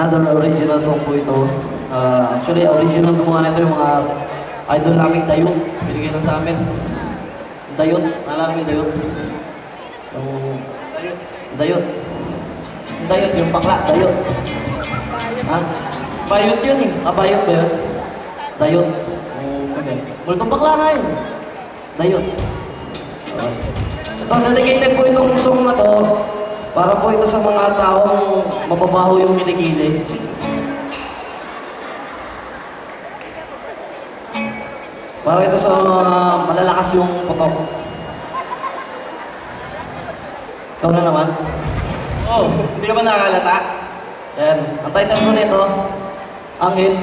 another original song po ito. Ah, actually, original gumawa nito yung mga idol naming Dayot. Binigay lang sa amin. Dayot. Mo yung Dayot? Yung Dayot. Dayot. Dayot, yung bakla. Dayot. Ha? Bayot yun eh. Ah, bayot ba yun? Dayot. Oh, okay. Multong bakla nga yun. Dayot. Okay. Ito, dedicated po itong para po ito sa mga taong mababaho yung kilikili. Para ito sa mga malalakas yung putok. Ikaw na naman. Oh, hindi ka ba nakakalata? Yan. Ang title ko nito, Angin.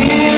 Sa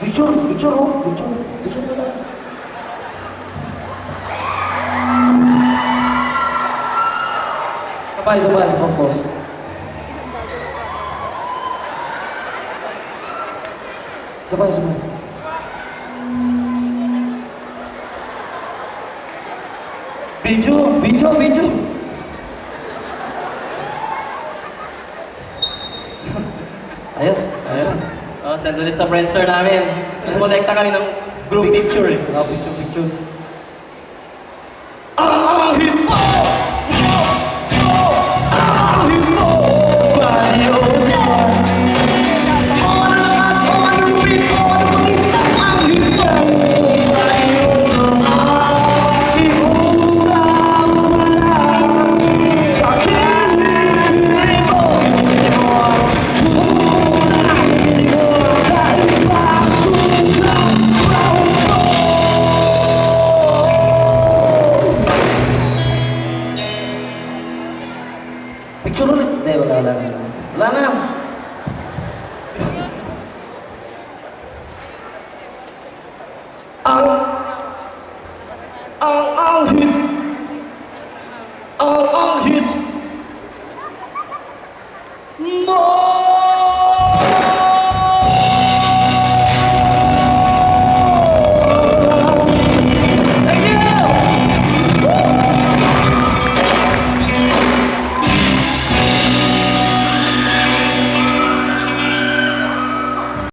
Picture, picture, oh, picture, picture mo na. Sabay, sabay, sa pag-post. Sabay, sabay. Video, video, video. Ayos. Oh, send ulit sa Friendster namin. Kolekta kami ng group picture eh. Ah, picture, picture. 아우